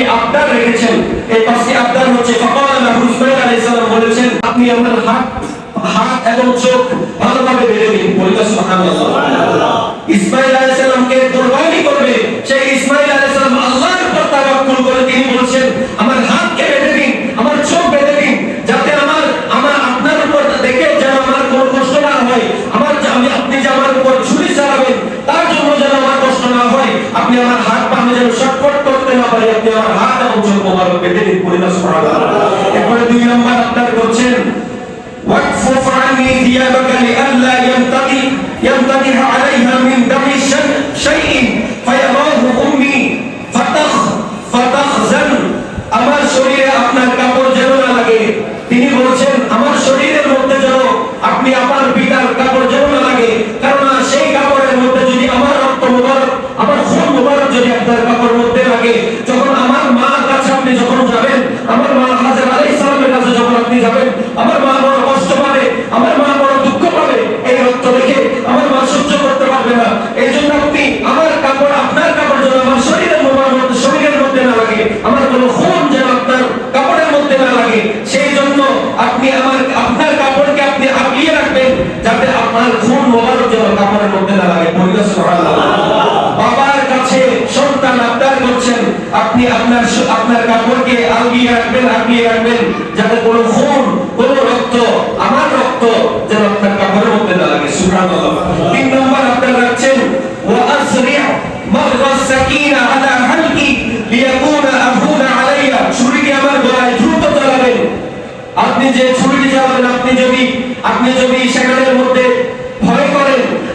পাঁচটি আবদার রেখেছেন। এই পাঁচটি আবদার হচ্ছে ফকাল লাহু আলাইহিস সালাম বলেছেন আপনি আমার হাত হাত এবং চোখ ভালোভাবে বেঁধে সুবহানাল্লাহ। আলাইহিস সালামকে কুরবানি মোবারক বেঁধে দিন পরিণা সুবহানাল্লাহ এরপরে দুই নম্বর আপনার করছেন واكفف عني ثيابك لئلا ينتقي ينتقي عليها من دم الشن- شيء فيراه আপনি আপনার আপনার কাপড়কে আগলিয়ে রাখবেন আগলিয়ে রাখবেন, যাতে কোনো খুন, কোনো রক্ত, আমার রক্ত যেন আপনার কাপড়ের মধ্যে না লাগে। সুবহানাল্লাহ। তিন নম্বর আপনার রাখছেন আপনি যে ছুরিটি চালাবেন আপনি যদি আপনি যদি সেখানের মধ্যে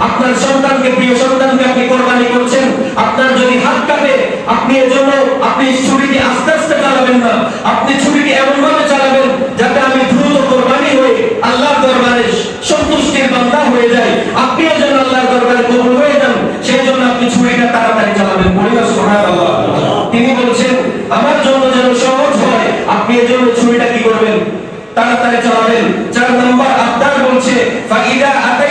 আপনার সন্তানকে, প্রিয় সন্তানকে আপনি কোরবানি করছেন, আপনার যদি হাত কাটে আপনি এজন্য আপনি ছুরিটি আস্তে আস্তে চালাবেন না। আপনি ছুরিটি এমন ভাবে চালাবেন যাতে আমি দ্রুত কোরবানি হয়ে আল্লাহর দরবারে সন্তুষ্টির বান্দা হয়ে যাই। আপনিও যেন আল্লাহর দরবারে কবুল হয়ে যান, সেই জন্য আপনি ছুরিটা তাড়াতাড়ি চালাবেন। পরিবার সুবহানাল্লাহ। তিনি বলছেন, আমার জন্য যেন সহজ হয়, আপনি এজন্য ছুরিটা কি করবেন? তাড়াতাড়ি চালাবেন। চার নম্বর আবদার বলছে, ফাইদা আতাইদা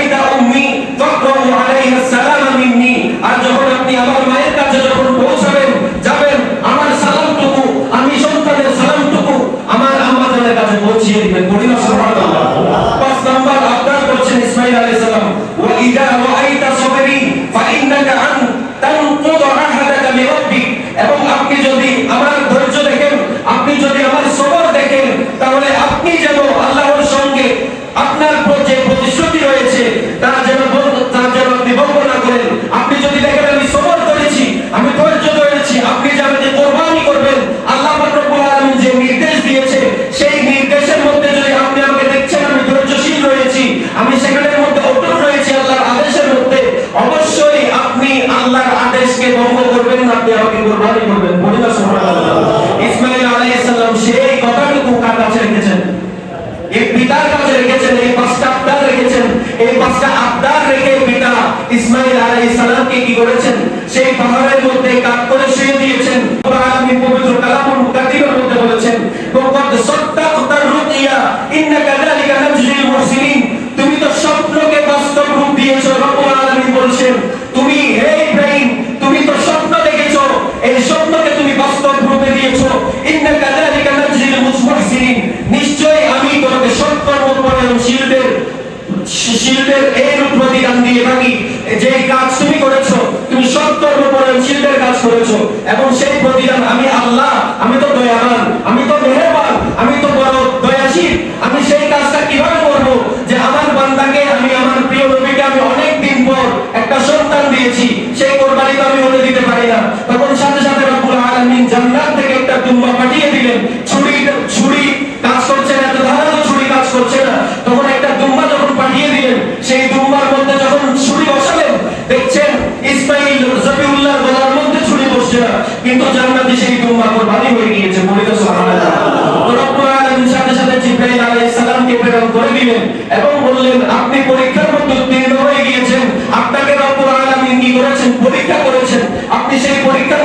আপনি আমাকে কোরবানি করবেন বলি না শিল্পের এই প্রতিদান দিয়ে থাকি যে কাজ তুমি করেছ, তুমি সৎকর্ম পরায়ণশীলদের কাজ করেছ। এবং সেই প্রতিদান আমি আল্লাহ, আমি তো দয়াবান, আমি তো মেহেরবান, আমি তো বড় দয়াশীল। আমি সেই কাজটা কীভাবে করব? যে আমার বান্দাকে আমি, আমার প্রিয় নবীকে আমি অনেক দিন পর একটা সন্তান দিয়েছি, সেই কোরবানি তো আমি হতে দিতে পারি না। তখন সাথে সাথে রব্বুল আলামিন জান্নাত থেকে একটা দুম্বা পাঠিয়ে দিলেন ছুরি ছুরি কাজ করছে না এত ধারালো ছুরি কাজ করছে না তখন একটা দুম্বা যখন পাঠিয়ে দিলেন সেই দুম্বার মধ্যে যখন ছুরি বসালেন দেখছেন ইসমাইল জবিউল্লাহর গলার মধ্যে ছুরি বসছে না কিন্তু জান্নাতে সেই দুম্বা কুরবানি হয়ে গিয়েছে? বলে তো সুবহানাল্লাহ। রব্বুল আলামিন সাথে সাথে জিবরাইল আলাইহিস সালামকে প্রেরণ করে দিলেন এবং বললেন, আপনি পরীক্ষার মধ্যে উত্তীর্ণ হয়ে গিয়েছেন। আপনাকে রব্বুল আলামিন কি করেছেন? পরীক্ষা করেছেন। আপনি সেই পরীক্ষার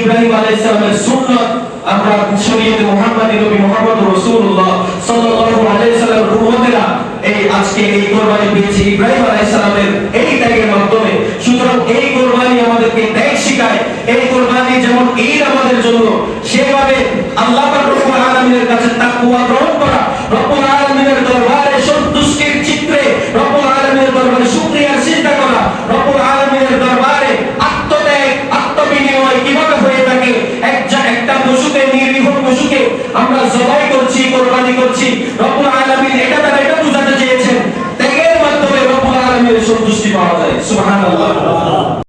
ইব্রাহিম আলাইহিস সুন্নাত আমরা শরীয়তে মুহাম্মদ নবী মুহাম্মদ রাসূলুল্লাহ সাল্লাল্লাহু আলাইহি সাল্লাম উম্মতেরা এই আজকে এই কুরবানি দিয়েছি ইব্রাহিম আলাইহিস সালামের এই ত্যাগের মাধ্যমে। সুতরাং এই কুরবানি আমাদেরকে ত্যাগ শেখায়। এই কুরবানি যেমন ঈদ আমাদের জন্য, সেভাবে আল্লাহ পাক রব্বুল আলামিনের কাছে তাকওয়া